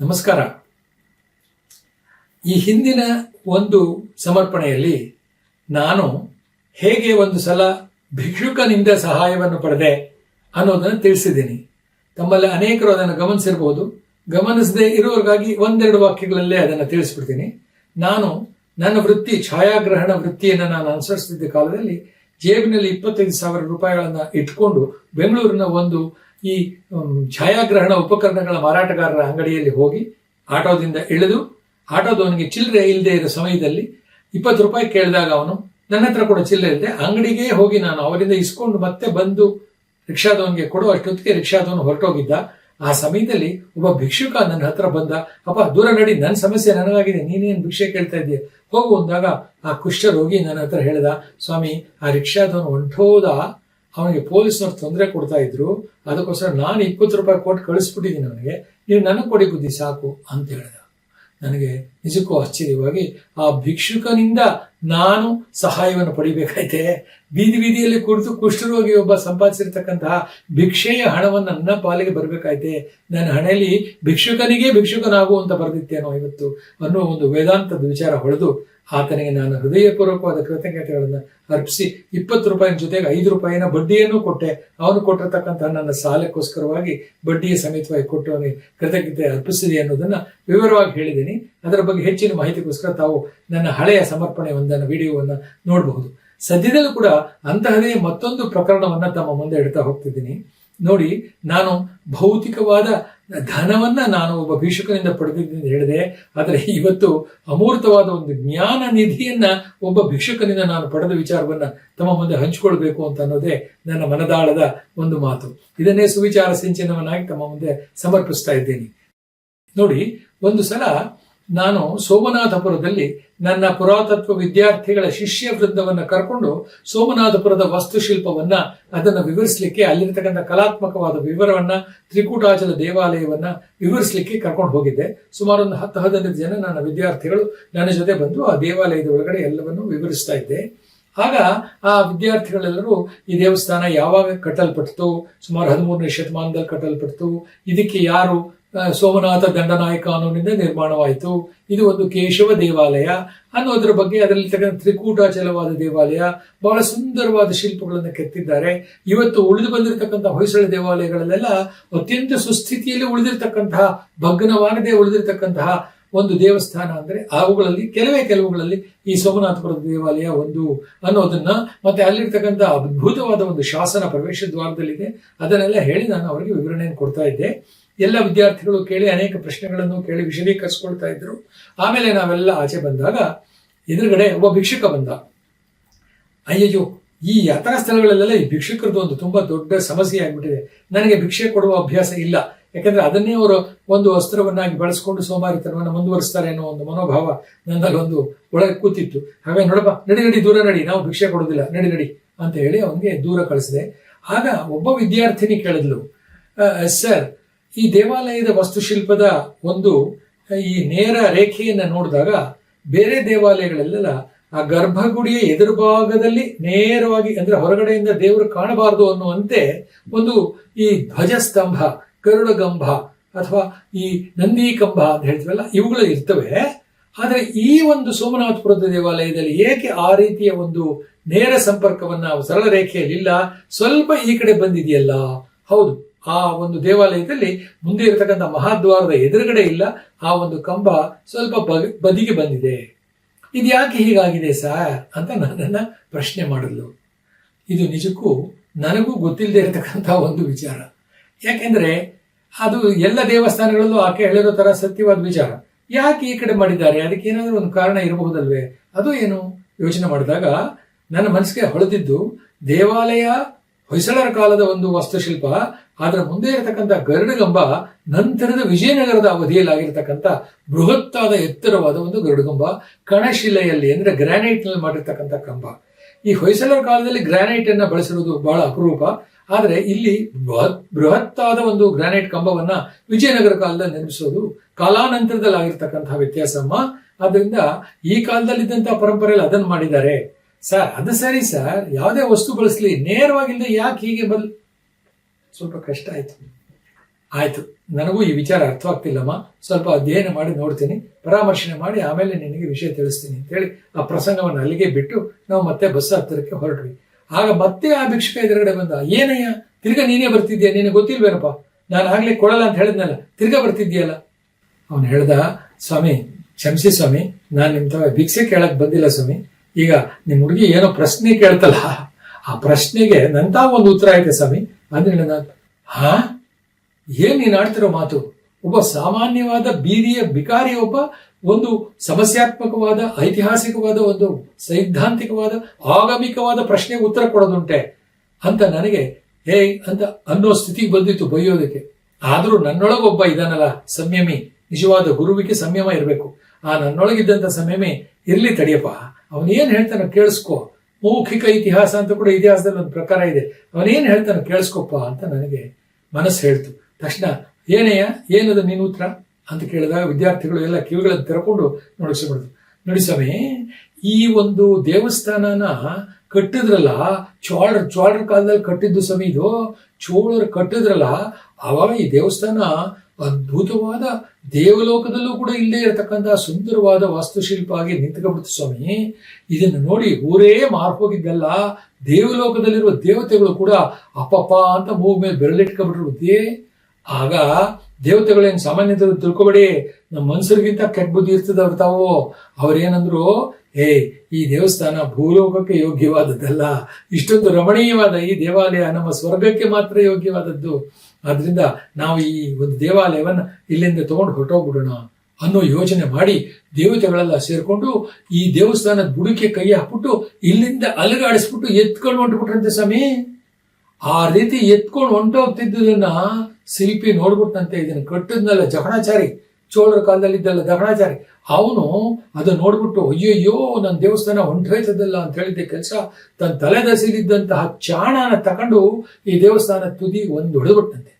ನಮಸ್ಕಾರ. ಈ ಹಿಂದಿನ ಒಂದು ಸಮರ್ಪಣೆಯಲ್ಲಿ ನಾನು ಹೇಗೆ ಒಂದು ಸಲ ಭಿಕ್ಷುಕನಿಂದ ಸಹಾಯವನ್ನು ಪಡೆದೆ ಅನ್ನೋದನ್ನು ತಿಳಿಸಿದ್ದೀನಿ. ತಮ್ಮಲ್ಲಿ ಅನೇಕರು ಅದನ್ನು ಗಮನಿಸಿರ್ಬೋದು. ಗಮನಿಸದೆ ಇರುವವರಿಗಾಗಿ ಒಂದೆರಡು ವಾಕ್ಯಗಳಲ್ಲೇ ಅದನ್ನು ತಿಳಿಸ್ಬಿಡ್ತೀನಿ. ನಾನು ನನ್ನ ವೃತ್ತಿ, ಛಾಯಾಗ್ರಹಣ ವೃತ್ತಿಯನ್ನು ನಾನು ಅನುಸರಿಸುತ್ತಿದ್ದ ಕಾಲದಲ್ಲಿ ಜೇಬಿನಲ್ಲಿ ಇಪ್ಪತ್ತೈದು ಸಾವಿರ ರೂಪಾಯಿಗಳನ್ನು ಇಟ್ಕೊಂಡು ಬೆಂಗಳೂರಿನ ಒಂದು ಈ ಛಾಯಾಗ್ರಹಣ ಉಪಕರಣಗಳ ಮಾರಾಟಗಾರರ ಅಂಗಡಿಯಲ್ಲಿ ಹೋಗಿ ಆಟೋದಿಂದ ಇಳಿದು ಆಟೋದವನಿಗೆ ಚಿಲ್ಲರೆ ಇಲ್ಲದೆ ಇರೋ ಸಮಯದಲ್ಲಿ ಇಪ್ಪತ್ತು ರೂಪಾಯಿ ಕೇಳಿದಾಗ ಅವನು, ನನ್ನ ಹತ್ರ ಕೂಡ ಚಿಲ್ಲರೆ ಇಲ್ಲದೆ ಅಂಗಡಿಗೆ ಹೋಗಿ ನಾನು ಅವರಿಂದ ಇಸ್ಕೊಂಡು ಮತ್ತೆ ಬಂದು ರಿಕ್ಷಾದವನಿಗೆ ಕೊಡುವ ಅಷ್ಟೊತ್ತಿಗೆ ರಿಕ್ಷಾದವನು ಹೊರಟೋಗಿದ್ದ. ಆ ಸಮಯದಲ್ಲಿ ಒಬ್ಬ ಭಿಕ್ಷುಕ ನನ್ನ ಹತ್ರ ಬಂದ, ಅಪ್ಪ, ದೂರ ನಡಿ ನನ್ನ ಸಮಸ್ಯೆ ನನಗಾಗಿದೆ, ನೀನೇನು ಭಿಕ್ಷೆ ಕೇಳ್ತಾ ಇದ್ದೀಯ? ಹೋಗು ಅಂದಾಗ ಆ ಕುಷ್ಠರೋಗಿ ನನ್ನ ಹತ್ರ ಹೇಳಿದ, ಸ್ವಾಮಿ, ಆ ರಿಕ್ಷಾದವನು ಹೊಂಟೋದ ಅವನಿಗೆ ಪೊಲೀಸ್ನವ್ರು ತೊಂದರೆ ಕೊಡ್ತಾ ಇದ್ರು, ಅದಕ್ಕೋಸ್ಕರ ನಾನು ಇಪ್ಪತ್ತು ರೂಪಾಯಿ ಕೊಟ್ಟು ಕಳಿಸ್ಬಿಟ್ಟಿದ್ದೀನಿ ಅವನಿಗೆ. ನೀವು ನನಗೆ ಕೊಡಿ ಬುದ್ಧಿ ಸಾಕು ಅಂತ ಹೇಳಿದ. ನನಗೆ ನಿಜಕ್ಕೂ ಆಶ್ಚರ್ಯವಾಗಿ ಆ ಭಿಕ್ಷುಕನಿಂದ ನಾನು ಸಹಾಯವನ್ನು ಪಡಿಬೇಕಾಯ್ತೆ. ಬೀದಿ ಬೀದಿಯಲ್ಲಿ ಕುರಿತು ಕುಷ್ಠರೋಗಿ ಒಬ್ಬ ಸಂಪಾದಿಸಿರ್ತಕ್ಕಂತಹ ಭಿಕ್ಷೆಯ ಹಣವನ್ನು ನನ್ನ ಪಾಲಿಗೆ ಬರಬೇಕಾಯ್ತೆ. ನನ್ನ ಹಣೆಯಲ್ಲಿ ಭಿಕ್ಷುಕನಿಗೆ ಭಿಕ್ಷುಕನಾಗು ಅಂತ ಬರೆದಿತ್ತೇನೋ ಇವತ್ತು ಅನ್ನೋ ಒಂದು ವೇದಾಂತದ ವಿಚಾರ ಹೊಡೆದು ಆತನಿಗೆ ನಾನು ಹೃದಯಪೂರ್ವಕವಾದ ಕೃತಜ್ಞತೆಗಳನ್ನು ಅರ್ಪಿಸಿ ಇಪ್ಪತ್ತು ರೂಪಾಯಿನ ಜೊತೆಗೆ ಐದು ರೂಪಾಯಿನ ಬಡ್ಡಿಯನ್ನು ಕೊಟ್ಟೆ. ಅವನು ಕೊಟ್ಟಿರತಕ್ಕಂತಹ ನನ್ನ ಸಾಲಕ್ಕೋಸ್ಕರವಾಗಿ ಬಡ್ಡಿಯ ಸಮೇತವಾಗಿ ಕೊಟ್ಟು ಅವನಿಗೆ ಕೃತಜ್ಞತೆ ಅರ್ಪಿಸಿದೆ ಅನ್ನೋದನ್ನ ವಿವರವಾಗಿ ಹೇಳಿದ್ದೀನಿ. ಅದರ ಬಗ್ಗೆ ಹೆಚ್ಚಿನ ಮಾಹಿತಿಗೋಸ್ಕರ ತಾವು ನನ್ನ ಹಳೆಯ ಸಮರ್ಪಣೆ ಒಂದನ್ನು, ವಿಡಿಯೋವನ್ನು ನೋಡಬಹುದು. ಸದ್ಯದಲ್ಲೂ ಕೂಡ ಅಂತಹದೇ ಮತ್ತೊಂದು ಪ್ರಕರಣವನ್ನ ತಮ್ಮ ಮುಂದೆ ಇಡ್ತಾ ಹೋಗ್ತಿದ್ದೀನಿ. ನೋಡಿ, ನಾನು ಭೌತಿಕವಾದ ಧನವನ್ನ ನಾನು ಒಬ್ಬ ಭಿಕ್ಷುಕನಿಂದ ಪಡೆದಿದ್ದೀನಿ ಹೇಳಿದೆ ಆದರೆ ಇವತ್ತು ಅಮೂರ್ತವಾದ ಒಂದು ಜ್ಞಾನ ನಿಧಿಯನ್ನ ಒಬ್ಬ ಭಿಕ್ಷುಕನಿಂದ ನಾನು ಪಡೆದ ವಿಚಾರವನ್ನ ತಮ್ಮ ಮುಂದೆ ಹಂಚಿಕೊಳ್ಬೇಕು ಅಂತ ಅನ್ನೋದೇ ನನ್ನ ಮನದಾಳದ ಒಂದು ಮಾತು. ಇದನ್ನೇ ಸುವಿಚಾರ ಸಿಂಚನವನ್ನಾಗಿ ತಮ್ಮ ಮುಂದೆ ಸಮರ್ಪಿಸ್ತಾ ಇದ್ದೀನಿ. ನೋಡಿ, ಒಂದು ಸಲ ನಾನು ಸೋಮನಾಥಪುರದಲ್ಲಿ ನನ್ನ ಪುರಾತತ್ವ ವಿದ್ಯಾರ್ಥಿಗಳ ಶಿಷ್ಯ ವೃದ್ಧವನ್ನು ಕರ್ಕೊಂಡು ಸೋಮನಾಥಪುರದ ವಾಸ್ತುಶಿಲ್ಪವನ್ನ ಅದನ್ನು ವಿವರಿಸಲಿಕ್ಕೆ ಅಲ್ಲಿರ್ತಕ್ಕಂಥ ಕಲಾತ್ಮಕವಾದ ವಿವರವನ್ನ, ತ್ರಿಕೂಟಾಚಲ ದೇವಾಲಯವನ್ನ ವಿವರಿಸಲಿಕ್ಕೆ ಕರ್ಕೊಂಡು ಹೋಗಿದ್ದೆ. ಸುಮಾರು ಒಂದು ಹತ್ತು, ಹದಿನೈದು ಜನ ನನ್ನ ವಿದ್ಯಾರ್ಥಿಗಳು ನನ್ನ ಜೊತೆ ಬಂದು ಆ ದೇವಾಲಯದ ಒಳಗಡೆ ಎಲ್ಲವನ್ನು ವಿವರಿಸ್ತಾ ಇದ್ದೆ. ಆಗ ಆ ವಿದ್ಯಾರ್ಥಿಗಳೆಲ್ಲರೂ ಈ ದೇವಸ್ಥಾನ ಯಾವಾಗ ಕಟ್ಟಲ್ಪಟ್ಟಿತು ಸುಮಾರು ಹದಿಮೂರನೇ ಶತಮಾನದಲ್ಲಿ ಕಟ್ಟಲ್ಪಟ್ಟಿತು ಇದಕ್ಕೆ ಯಾರು ಸೋಮನಾಥ ದಂಡನಾಯಕ ಅನ್ನೋದಿಂದ ನಿರ್ಮಾಣವಾಯಿತು. ಇದು ಒಂದು ಕೇಶವ ದೇವಾಲಯ. ಅನ್ನೋದ್ರ ಬಗ್ಗೆ ಅದರಲ್ಲಿ ಅದರಲ್ಲಿರ್ತಕ್ಕಂಥ ತ್ರಿಕೂಟಾಚಲವಾದ ದೇವಾಲಯ. ಬಹಳ ಸುಂದರವಾದ ಶಿಲ್ಪಗಳನ್ನು ಕೆತ್ತಿದ್ದಾರೆ. ಇವತ್ತು ಉಳಿದು ಬಂದಿರತಕ್ಕಂತಹ ಹೊಯ್ಸಳ ದೇವಾಲಯಗಳಲ್ಲೆಲ್ಲ ಅತ್ಯಂತ ಸುಸ್ಥಿತಿಯಲ್ಲಿ ಉಳಿದಿರ್ತಕ್ಕಂತಹ, ಭಗ್ನವಾಗದೆ ಉಳಿದಿರ್ತಕ್ಕಂತಹ ಒಂದು ದೇವಸ್ಥಾನ ಅಂದ್ರೆ ಅವುಗಳಲ್ಲಿ, ಕೆಲವೇ ಕೆಲವುಗಳಲ್ಲಿ ಈ ಸೋಮನಾಥಪುರದ ದೇವಾಲಯ ಒಂದು ಅನ್ನೋದನ್ನ ಮತ್ತೆ ಅಲ್ಲಿರ್ತಕ್ಕಂಥ ಅದ್ಭುತವಾದ ಒಂದು ಶಾಸನ ಪ್ರವೇಶ ದ್ವಾರದಲ್ಲಿದೆ. ಅದನ್ನೆಲ್ಲ ಹೇಳಿ ನಾನು ಅವರಿಗೆ ವಿವರಣೆಯನ್ನು ಕೊಡ್ತಾ ಇದ್ದೆ. ಎಲ್ಲ ವಿದ್ಯಾರ್ಥಿಗಳು ಕೇಳಿ ಅನೇಕ ಪ್ರಶ್ನೆಗಳನ್ನು ಕೇಳಿ ವಿಶದೀಕರಿಸ್ಕೊಳ್ತಾ ಇದ್ರು. ಆಮೇಲೆ ನಾವೆಲ್ಲ ಆಚೆ ಬಂದಾಗ ಎದುರುಗಡೆ ಒಬ್ಬ ಭಿಕ್ಷುಕ ಬಂದ. ಅಯ್ಯಯ್ಯೋ, ಈ ಯಾತ್ರಾ ಸ್ಥಳಗಳಲ್ಲೆಲ್ಲ ಈ ಭಿಕ್ಷುಕರದ್ದು ಒಂದು ತುಂಬಾ ದೊಡ್ಡ ಸಮಸ್ಯೆ ಆಗಿಬಿಟ್ಟಿದೆ. ನನಗೆ ಭಿಕ್ಷೆ ಕೊಡುವ ಅಭ್ಯಾಸ ಇಲ್ಲ. ಯಾಕಂದ್ರೆ ಅದನ್ನೇ ಅವರು ಒಂದು ಅಸ್ತ್ರವನ್ನಾಗಿ ಬಳಸ್ಕೊಂಡು ಸೋಮಾರಿತನವನ್ನು ಮುಂದುವರಿಸ್ತಾರೆ ಅನ್ನೋ ಒಂದು ಮನೋಭಾವ ನನ್ನಲ್ಲಿ ಒಂದು ಒಳಗೆ ಕೂತಿತ್ತು. ಹಾಗೆ ನೋಡಪ್ಪ, ನಡಿ ನಡಿ, ದೂರ ನಡಿ, ನಾವು ಭಿಕ್ಷೆ ಕೊಡೋದಿಲ್ಲ. ನಡಿ ನಡಿ ಅಂತ ಹೇಳಿ ಅವನಿಗೆ ದೂರ ಕಳಿಸಿದೆ. ಆಗ ಒಬ್ಬ ವಿದ್ಯಾರ್ಥಿನಿ ಕೇಳಿದ್ಲು ಸರ್ ಈ ದೇವಾಲಯದ ವಾಸ್ತುಶಿಲ್ಪದ ಒಂದು, ಈ ನೇರ ರೇಖೆಯನ್ನು ನೋಡಿದಾಗ ಬೇರೆ ದೇವಾಲಯಗಳಲ್ಲೆಲ್ಲ ಆ ಗರ್ಭಗುಡಿಯ ಎದುರು ಭಾಗದಲ್ಲಿ ನೇರವಾಗಿ ಅಂದ್ರೆ ಹೊರಗಡೆಯಿಂದ ದೇವರು ಕಾಣಬಾರದು ಅನ್ನುವಂತೆ ಒಂದು ಈ ಧ್ವಜಸ್ತಂಭ ಗರುಡಗಂಭ ಅಥವಾ ಈ ನಂದಿ ಕಂಬ ಅಂತ ಹೇಳ್ತೀವಲ್ಲ, ಇವುಗಳು ಇರ್ತವೆ. ಆದರೆ ಈ ಒಂದು ಸೋಮನಾಥಪುರದ ದೇವಾಲಯದಲ್ಲಿ ಏಕೆ ಆ ರೀತಿಯ ಒಂದು ನೇರ ಸಂಪರ್ಕವನ್ನ, ಸರಳ ರೇಖೆಯಲ್ಲಿಲ್ಲ? ಸ್ವಲ್ಪ ಈ ಕಡೆ ಬಂದಿದೆಯಲ್ಲ. ಹೌದು. ಆ ಒಂದು ದೇವಾಲಯದಲ್ಲಿ ಮುಂದೆ ಇರತಕ್ಕಂಥ ಮಹಾದ್ವಾರದ ಎದುರುಗಡೆ ಇಲ್ಲ, ಆ ಒಂದು ಕಂಬ ಸ್ವಲ್ಪ ಬದಿಗೆ ಬಂದಿದೆ. ಇದು ಯಾಕೆ ಹೀಗಾಗಿದೆ ಸರ್ ಅಂತ ನನ್ನನ್ನು ಪ್ರಶ್ನೆ ಮಾಡಿದ್ಲು. ಇದು ನಿಜಕ್ಕೂ ನನಗೂ ಗೊತ್ತಿಲ್ಲದೆ ಇರತಕ್ಕಂಥ ಒಂದು ವಿಚಾರ. ಯಾಕೆಂದ್ರೆ ಅದು ಎಲ್ಲ ದೇವಸ್ಥಾನಗಳಲ್ಲೂ ಆಕೆ ಹೇಳಿರೋ ತರ ಸತ್ಯವಾದ ವಿಚಾರ. ಯಾಕೆ ಈ ಕಡೆ ಮಾಡಿದ್ದಾರೆ? ಅದಕ್ಕೆ ಏನಾದರೂ ಒಂದು ಕಾರಣ ಇರಬಹುದಲ್ವೇ? ಅದು ಏನು? ಯೋಚನೆ ಮಾಡಿದಾಗ ನನ್ನ ಮನಸ್ಸಿಗೆ ಹೊಳೆದಿದ್ದು ದೇವಾಲಯ ಹೊಯ್ಸಳರ ಕಾಲದ ಒಂದು ವಾಸ್ತುಶಿಲ್ಪ ಅದರ ಮುಂದೆ ಇರತಕ್ಕಂಥ ಗರುಡಗಂಬ ನಂತರದ ವಿಜಯನಗರದ ಅವಧಿಯಲ್ಲಿ ಆಗಿರತಕ್ಕಂಥ ಬೃಹತ್ತಾದ ಎತ್ತರವಾದ ಒಂದು ಗರುಡಗಂಬ ಕಣಶಿಲೆಯಲ್ಲಿ ಅಂದ್ರೆ ಗ್ರಾನೈಟ್ನಲ್ಲಿ ಮಾಡಿರ್ತಕ್ಕಂಥ ಕಂಬ. ಈ ಹೊಯ್ಸಳರ ಕಾಲದಲ್ಲಿ ಗ್ರಾನೈಟ್ ಅನ್ನ ಬಳಸಿರುವುದು ಬಹಳ ಅಪರೂಪ. ಆದರೆ ಇಲ್ಲಿ ಬೃಹತ್, ಬೃಹತ್ತಾದ ಒಂದು ಗ್ರಾನೈಟ್ ಕಂಬವನ್ನ ವಿಜಯನಗರ ಕಾಲದಲ್ಲಿ ನಿರ್ಮಿಸೋದು ಕಾಲಾನಂತರದಲ್ಲಿ ಆಗಿರ್ತಕ್ಕಂತಹ ವ್ಯತ್ಯಾಸಮ್ಮ ಆದ್ರಿಂದ ಈ ಕಾಲದಲ್ಲಿದ್ದಂತಹ ಪರಂಪರೆಯಲ್ಲಿ ಅದನ್ನು ಮಾಡಿದ್ದಾರೆ. ಸರ್, ಅದು ಸರಿ ಸರ್. ಯಾವುದೇ ವಸ್ತು ಬಳಸಲಿ ನೇರವಾಗಿಲ್ಲದೆ ಯಾಕೆ ಹೀಗೆ ಬಲ್ ಸ್ವಲ್ಪ ಕಷ್ಟ ಆಯ್ತು. ಆಯ್ತು. ನನಗೂ ಈ ವಿಚಾರ ಅರ್ಥವಾಗ್ತಿಲ್ಲಮ್ಮ. ಸ್ವಲ್ಪ ಅಧ್ಯಯನ ಮಾಡಿ ನೋಡ್ತೀನಿ. ಪರಾಮರ್ಶನೆ ಮಾಡಿ ಆಮೇಲೆ ನಿನಗೆ ವಿಷಯ ತಿಳಿಸ್ತೀನಿ ಅಂತೇಳಿ ಆ ಪ್ರಸಂಗವನ್ನು ಅಲ್ಲಿಗೆ ಬಿಟ್ಟು ನಾವು ಮತ್ತೆ ಬಸ್ ಹತ್ತಿರಕ್ಕೆ ಹೊರಟ್ವಿ. ಆಗ ಮತ್ತೆ ಆ ಭಿಕ್ಷುಕ ಎದುರುಗಡೆ ಬಂದ, ಏನಯ್ಯ? ತಿರ್ಗಾ ನೀನೇ ಬರ್ತಿದ್ಯಾ? ನಿನಗೆ ಗೊತ್ತಿಲ್ವೇನಪ್ಪ? ನಾನು ಆಗ್ಲಿ ಕೊಡಲ್ಲ ಅಂತ ಹೇಳಿದ್ನಲ್ಲ. ತಿರ್ಗ ಬರ್ತಿದ್ಯಲ್ಲ? ಅವನು ಹೇಳ್ದ, ಸ್ವಾಮಿ, ಕ್ಷಮಿಸಿ ಸ್ವಾಮಿ. ನಾನು ನಿಮ್ ತರ ಭಿಕ್ಷೆ ಕೇಳಕ್ ಬಂದಿಲ್ಲ ಸ್ವಾಮಿ. ಈಗ ನಿಮ್ ಹುಡುಗಿ ಏನೋ ಪ್ರಶ್ನೆ ಕೇಳ್ತಲ್ಲ. ಆ ಪ್ರಶ್ನೆಗೆ ನಂತ ಒಂದು ಉತ್ತರ ಐತೆ ಸ್ವಾಮಿ. ನಾನು ಹಾ? ಏನ್ ನೀನ್ ಆಡ್ತಿರೋ ಮಾತು? ಒಬ್ಬ ಸಾಮಾನ್ಯವಾದ ಬೀದಿಯ ಬಿಕಾರಿ, ಒಬ್ಬ ಒಂದು ಸಮಸ್ಯಾತ್ಮಕವಾದ, ಐತಿಹಾಸಿಕವಾದ, ಒಂದು ಸೈದ್ಧಾಂತಿಕವಾದ, ಆಗಮಿಕವಾದ ಪ್ರಶ್ನೆಗೆ ಉತ್ತರ ಕೊಡೋದುಂಟೆ ಅಂತ ನನಗೆ ಹೇ ಅಂತ ಅನ್ನೋ ಸ್ಥಿತಿ ಬಂದಿತ್ತು ಬೈಯೋದಕ್ಕೆ. ಆದ್ರೂ ನನ್ನೊಳಗೊಬ್ಬ ಇದಾನಲ್ಲ ಸಂಯಮಿ. ನಿಜವಾದ ಗುರುವಿಗೆ ಸಂಯಮ ಇರಬೇಕು. ಆ ನನ್ನೊಳಗಿದ್ದಂಥ ಸಂಯಮಿ, ಇರ್ಲಿ ತಡಿಯಪ್ಪ. ಅವನೇನ್ ಹೇಳ್ತಾನೆ ಕೇಳಿಸ್ಕೊ. ಮೌಖಿಕ ಇತಿಹಾಸ ಅಂತ ಕೂಡ ಇತಿಹಾಸದಲ್ಲಿ ಒಂದು ಪ್ರಕಾರ ಇದೆ. ಅವನೇನ್ ಹೇಳ್ತಾನೆ, ಕೇಳಿಸ್ಕೊಪ್ಪ ಅಂತ ನನಗೆ ಮನಸ್ಸು ಹೇಳ್ತು. ತಕ್ಷಣ ಏನಯ್ಯ ಏನದು ನೀನು ಉತ್ತರ? ಅಂತ ಕೇಳಿದಾಗ ವಿದ್ಯಾರ್ಥಿಗಳು ಎಲ್ಲ ಕಿವಿಗಳನ್ನು ತೆರಕೊಂಡು ನೋಡಿಸ್ಬಿಡ್ತು ನೋಡಿ ಸ್ವಾಮಿ, ಈ ಒಂದು ದೇವಸ್ಥಾನನ ಕಟ್ಟಿದ್ರಲ್ಲ, ಚೋಳರ ಚೋಳರ ಕಾಲದಲ್ಲಿ ಕಟ್ಟಿದ್ದು ಸ್ವಾಮಿ ಇದು, ಚೋಳರು ಕಟ್ಟಿದ್ರಲ್ಲ, ಅವಾಗ ಈ ದೇವಸ್ಥಾನ ಅದ್ಭುತವಾದ ದೇವಲೋಕದಲ್ಲೂ ಕೂಡ ಇಲ್ಲೇ ಇರತಕ್ಕಂತಹ ಸುಂದರವಾದ ವಾಸ್ತುಶಿಲ್ಪ ಆಗಿ ನಿಂತ್ಕೊಂಡ್ಬಿಡ್ತು ಸ್ವಾಮಿ. ಇದನ್ನು ನೋಡಿ ಊರೇ ಮಾರ್ಕೋಗಿದ್ದಲ್ಲ ದೇವಲೋಕದಲ್ಲಿರುವ ದೇವತೆಗಳು ಕೂಡ ಅಪ್ಪಪ್ಪ ಅಂತ ಮೂಗ್ ಮೇಲೆ ಬೆರಳಿಟ್ಕೊಂಡ್ಬಿಟ್ರು ಬುದ್ಧಿ ಆಗ ದೇವತೆಗಳೇನು ಸಾಮಾನ್ಯ ತಿಳ್ಕೊಬೇಡಿ. ನಮ್ಮ ಮನುಷ್ಯರಿಗಿಂತ ಕೆಟ್ಟ ಬುದ್ಧಿ ಇರ್ತದೆ ಅವ್ರು ತಾವು. ಅವ್ರೇನಂದ್ರು, ಏ, ಈ ದೇವಸ್ಥಾನ ಭೂಲೋಕಕ್ಕೆ ಯೋಗ್ಯವಾದದ್ದಲ್ಲ. ಇಷ್ಟೊಂದು ರಮಣೀಯವಾದ ಈ ದೇವಾಲಯ ನಮ್ಮ ಸ್ವರ್ಗಕ್ಕೆ ಮಾತ್ರ ಯೋಗ್ಯವಾದದ್ದು. ಆದ್ರಿಂದ ನಾವು ಈ ಒಂದು ದೇವಾಲಯವನ್ನ ಇಲ್ಲಿಂದ ತಗೊಂಡು ಹೊರಟೋಗ್ಬಿಡೋಣ ಅನ್ನೋ ಯೋಚನೆ ಮಾಡಿ ದೇವತೆಗಳೆಲ್ಲ ಸೇರ್ಕೊಂಡು ಈ ದೇವಸ್ಥಾನದ ಬುಡಕ್ಕೆ ಕೈ ಹಾಕ್ಬಿಟ್ಟು ಇಲ್ಲಿಂದ ಅಲಗಾಡಿಸ್ಬಿಟ್ಟು ಎತ್ಕೊಂಡು ಹೊಂಟ್ಬಿಟ್ರಂತೆ ಸ್ವಾಮಿ. ಆ ರೀತಿ ಎತ್ಕೊಂಡು ಹೊಂಟೋಗ್ತಿದ್ದುದನ್ನ ಶಿಲ್ಪಿ ನೋಡ್ಬಿಟ್ಟಂತೆ ಇದನ್ನ ಕಟ್ಟಿದ್ನೆಲ್ಲ ಜಕಣಾಚಾರಿ ಚೋಳರ ಕಾಲದಲ್ಲಿ ಇದ್ದಲ್ಲ ದಗಣಾಚಾರಿ ಅವನು ಅದನ್ನ ನೋಡ್ಬಿಟ್ಟು, ಅಯ್ಯಯ್ಯೋ ನನ್ನ ದೇವಸ್ಥಾನ ಹೊಂಟೋಯ್ತದಲ್ಲ ಅಂತ ಹೇಳಿದ್ದೆ ಕೆಲಸ. ತನ್ನ ತಲೆದಸಿಲಿದ್ದಂತಹ ಚಾಣನ ತಗೊಂಡು ಈ ದೇವಸ್ಥಾನ ತುದಿ ಒಂದು ಹೊಡೆದ್ಬಿಟ್ಟಂತೆ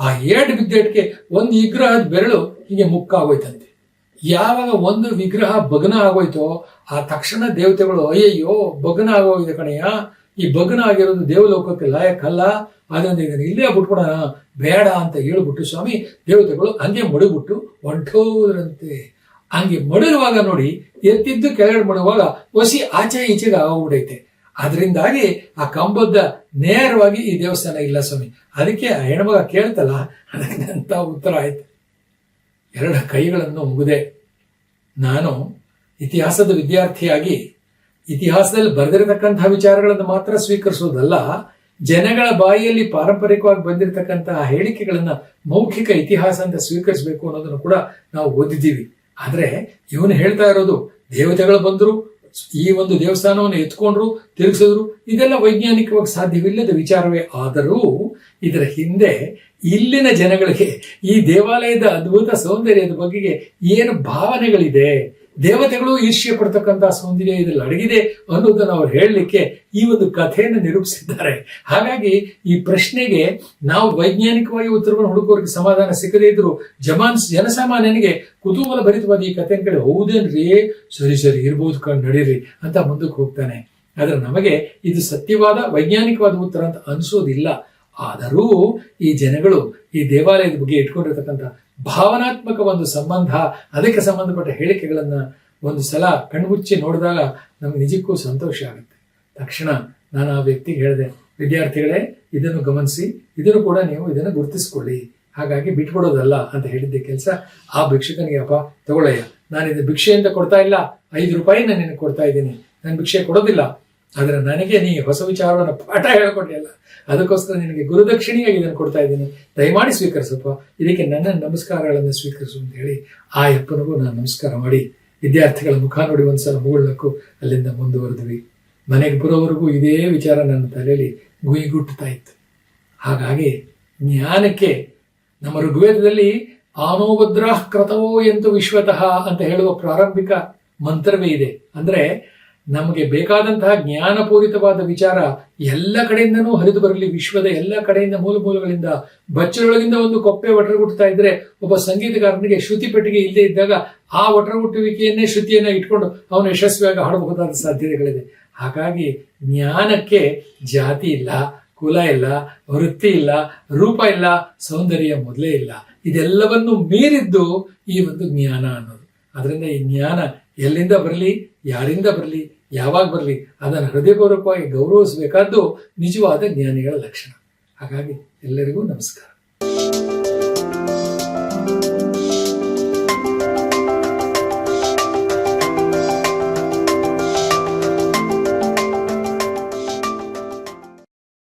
ಆ ಎರಡು ಬಿದ್ದೇಟ್ಗೆ ಒಂದು ವಿಗ್ರಹದ ಬೆರಳು ಹೀಗೆ ಮುಕ್ಕಾಗೋಯ್ತಂತೆ. ಯಾವಾಗ ಒಂದು ವಿಗ್ರಹ ಭಗ್ನ ಆಗೋಯ್ತೋ, ಆ ತಕ್ಷಣ ದೇವತೆಗಳು, ಅಯ್ಯಯ್ಯೋ, ಭಗ್ನ ಆಗೋಗಿದೆ ಕಣಯ್ಯ. ಈ ಭಗ್ನ ಆಗಿರೋದು ದೇವಲೋಕಕ್ಕೆ ಲಾಯಕ್ಕಲ್ಲ ಅದರಿಂದ ಇದನ್ನು ಇಲ್ಲೇ ಬಿಟ್ಬಿಡೋಣ. ಬೇಡ ಅಂತ ಹೇಳ್ಬಿಟ್ಟು ಸ್ವಾಮಿ, ದೇವತೆಗಳು ಹಂಗೆ ಮಡುಬಿಟ್ಟು ಹೊಂಟೋದ್ರಂತೆ. ಹಂಗೆ ಮಡಿರುವಾಗ ನೋಡಿ, ಎತ್ತಿದ್ದು ಕೆಳಗಡೆ ಮಡುವಾಗ ಒಸಿ ಆಚೆ ಈಚೆಗೆ ಆಗೋಗ್ಬಿಡೈತೆ. ಅದರಿಂದಾಗಿ ಆ ಕಂಬದ ನೇರವಾಗಿ ಈ ದೇವಸ್ಥಾನ ಇಲ್ಲ ಸ್ವಾಮಿ. ಅದಕ್ಕೆ ಹೆಣ್ಮಗ ಕೇಳ್ತಲ್ಲ, ಅದಕ್ಕೆ ಅಂತ ಉತ್ತರ ಆಯ್ತು. ಎರಡು ಕೈಗಳನ್ನು ಮುಗಿದೆ, ನಾನು ಇತಿಹಾಸದ ವಿದ್ಯಾರ್ಥಿಯಾಗಿ ಇತಿಹಾಸದಲ್ಲಿ ಬರೆದಿರತಕ್ಕಂತಹ ವಿಚಾರಗಳನ್ನು ಮಾತ್ರ ಸ್ವೀಕರಿಸುವುದಲ್ಲ, ಜನಗಳ ಬಾಯಿಯಲ್ಲಿ ಪಾರಂಪರಿಕವಾಗಿ ಬಂದಿರತಕ್ಕಂತಹ ಹೇಳಿಕೆಗಳನ್ನ ಮೌಖಿಕ ಇತಿಹಾಸ ಅಂತ ಸ್ವೀಕರಿಸಬೇಕು ಅನ್ನೋದನ್ನು ಕೂಡ ನಾವು ಓದಿದ್ದೀವಿ. ಆದರೆ ಇವನು ಹೇಳ್ತಾ ಇರೋದು, ದೇವತೆಗಳು ಬಂದರು ಈ ಒಂದು ದೇವಸ್ಥಾನವನ್ನು ಎತ್ಕೊಂಡ್ರು, ತಿರುಗಿಸಿದ್ರು, ಇದೆಲ್ಲ ವೈಜ್ಞಾನಿಕವಾಗಿ ಸಾಧ್ಯವಿಲ್ಲದ ವಿಚಾರವೇ. ಆದರೂ ಇದರ ಹಿಂದೆ ಇಲ್ಲಿನ ಜನಗಳಿಗೆ ಈ ದೇವಾಲಯದ ಅದ್ಭುತ ಸೌಂದರ್ಯದ ಬಗೆಗೆ ಏನು ಭಾವನೆಗಳಿದೆ? ದೇವತೆಗಳು ಈರ್ಷ್ಯ ಪಡ್ತಕ್ಕಂತಹ ಸೌಂದರ್ಯ ಇದರಲ್ಲಿ ಅಡಗಿದೆ ಅನ್ನೋದನ್ನು ಅವ್ರು ಹೇಳಲಿಕ್ಕೆ ಈ ಒಂದು ಕಥೆಯನ್ನು ನಿರೂಪಿಸಿದ್ದಾರೆ. ಹಾಗಾಗಿ ಈ ಪ್ರಶ್ನೆಗೆ ನಾವು ವೈಜ್ಞಾನಿಕವಾಗಿ ಉತ್ತರವನ್ನು ಹುಡುಕೋರಿಗೆ ಸಮಾಧಾನ ಸಿಗದೇ ಇದ್ರು ಜಮಾನ್ ಜನಸಾಮಾನ್ಯನಿಗೆ ಕುತೂಹಲ ಭರಿತವಾದ ಈ ಕಥೆಯ ಕಡೆ ಹೌದೇನ್ರಿ? ಸರಿ ಸರಿ, ಇರ್ಬೋದು ಕಂಡು ನಡೀರಿ ಅಂತ ಮುಂದಕ್ಕೆ ಹೋಗ್ತಾನೆ. ಆದ್ರೆ ನಮಗೆ ಇದು ಸತ್ಯವಾದ, ವೈಜ್ಞಾನಿಕವಾದ ಉತ್ತರ ಅಂತ ಅನಿಸೋದಿಲ್ಲ. ಆದರೂ ಈ ಜನಗಳು ಈ ದೇವಾಲಯದ ಬಗ್ಗೆ ಇಟ್ಕೊಂಡಿರ್ತಕ್ಕಂಥ ಭಾವನಾತ್ಮಕ ಒಂದು ಸಂಬಂಧ, ಅದಕ್ಕೆ ಸಂಬಂಧಪಟ್ಟ ಹೇಳಿಕೆಗಳನ್ನ ಒಂದು ಸಲ ಕಣ್ಮುಚ್ಚಿ ನೋಡಿದಾಗ ನಮ್ಗೆ ನಿಜಕ್ಕೂ ಸಂತೋಷ ಆಗುತ್ತೆ. ತಕ್ಷಣ ನಾನು ಆ ವ್ಯಕ್ತಿಗೆ ಹೇಳಿದೆ, ವಿದ್ಯಾರ್ಥಿಗಳೇ, ಇದನ್ನು ಗಮನಿಸಿ, ಇದನ್ನು ಕೂಡ ನೀವು ಇದನ್ನು ಗುರುತಿಸ್ಕೊಳ್ಳಿ. ಹಾಗಾಗಿ ಬಿಟ್ಬಿಡೋದಲ್ಲ ಅಂತ ಹೇಳಿದ್ದೆ ಕೆಲಸ. ಆ ಭಿಕ್ಷಕನಿಗೆ, ಅಪ್ಪ, ತಗೊಳ್ಳಯ್ಯ. ನಾನು ಇದು ಭಿಕ್ಷೆ ಕೊಡ್ತಾ ಇಲ್ಲ. ಐದು ರೂಪಾಯಿ ನಾನು ನಿನಗೆ ಕೊಡ್ತಾ ಇದ್ದೀನಿ. ನಾನು ಭಿಕ್ಷೆ ಕೊಡೋದಿಲ್ಲ. ಆದರೆ ನನಗೆ ನೀ ಹೊಸ ವಿಚಾರವನ್ನು ಪಾಠ ಹೇಳಿಕೊಟ್ಟಿಲ್ಲ ಅದಕ್ಕೋಸ್ಕರ ನಿನಗೆ ಗುರುದಕ್ಷಿಣೆಯಾಗಿ ಇದನ್ನು ಕೊಡ್ತಾ ಇದ್ದೀನಿ. ದಯಮಾಡಿ ಸ್ವೀಕರಿಸಪ್ಪ. ಇದಕ್ಕೆ ನನ್ನ ನಮಸ್ಕಾರಗಳನ್ನು ಸ್ವೀಕರಿಸು ಅಂತ ಹೇಳಿ ಆ ಅಪ್ಪನಿಗೂ ನಾನು ನಮಸ್ಕಾರ ಮಾಡಿ, ವಿದ್ಯಾರ್ಥಿಗಳ ಮುಖ ನೋಡಿ ಒಂದ್ಸಲ ಮುಗುಳ್ನಕ್ಕು ಅಲ್ಲಿಂದ ಮುಂದುವರೆದ್ವಿ. ಮನೆಗೆ ಬರೋವರೆಗೂ ಇದೇ ವಿಚಾರ ನನ್ನ ತಲೆಯಲ್ಲಿ ಗುಯಿಗುಟ್ಟುತ್ತಾ ಇತ್ತು. ಹಾಗಾಗಿ ಜ್ಞಾನಕ್ಕೆ ನಮ್ಮ ಋಗ್ವೇದದಲ್ಲಿ ಆನೋಭದ್ರಾಃ ಕ್ರತವೋ ಎಂದು ವಿಶ್ವತಃ ಅಂತ ಹೇಳುವ ಪ್ರಾರಂಭಿಕ ಮಂತ್ರವೇ ಇದೆ. ಅಂದ್ರೆ ನಮಗೆ ಬೇಕಾದಂತಹ ಜ್ಞಾನಪೂರಿತವಾದ ವಿಚಾರ ಎಲ್ಲ ಕಡೆಯಿಂದನೂ ಹರಿದು ಬರಲಿ. ವಿಶ್ವದ ಎಲ್ಲ ಕಡೆಯಿಂದ ಮೂಲ ಮೂಲಗಳಿಂದ ಬಚ್ಚಲೊಳಗಿಂದ ಒಂದು ಕೊಪ್ಪೆ ಒಟರಗುಟ್ತಾ ಇದ್ರೆ ಒಬ್ಬ ಸಂಗೀತಗಾರನಿಗೆ ಶ್ರುತಿ ಪೆಟ್ಟಿಗೆ ಇಲ್ಲದೆ ಇದ್ದಾಗ ಆ ಒಟರಗುಟ್ಟುವಿಕೆಯನ್ನೇ ಶ್ರುತಿಯನ್ನ ಇಟ್ಕೊಂಡು ಅವನು ಯಶಸ್ವಿಯಾಗಿ ಹಾಡಬಹುದಾದ ಸಾಧ್ಯತೆಗಳಿದೆ. ಹಾಗಾಗಿ ಜ್ಞಾನಕ್ಕೆ ಜಾತಿ ಇಲ್ಲ, ಕುಲ ಇಲ್ಲ, ವೃತ್ತಿ ಇಲ್ಲ, ರೂಪ ಇಲ್ಲ, ಸೌಂದರ್ಯ ಮೊದಲೇ ಇಲ್ಲ. ಇದೆಲ್ಲವನ್ನು ಮೀರಿದ್ದು ಈ ಒಂದು ಜ್ಞಾನ ಅನ್ನೋದು. ಅದರಿಂದ ಈ ಜ್ಞಾನ ಎಲ್ಲಿಂದ ಬರಲಿ? ಯಾರಿಂದ ಬರಲಿ ಯಾವಾಗ ಬರಲಿ ಅದನ್ನು ಹೃದಯಪೂರ್ವಕವಾಗಿ ಗೌರವಿಸಬೇಕಾದ್ದು ನಿಜವಾದ ಜ್ಞಾನಿಗಳ ಲಕ್ಷಣ. ಹಾಗಾಗಿ ಎಲ್ಲರಿಗೂ ನಮಸ್ಕಾರ.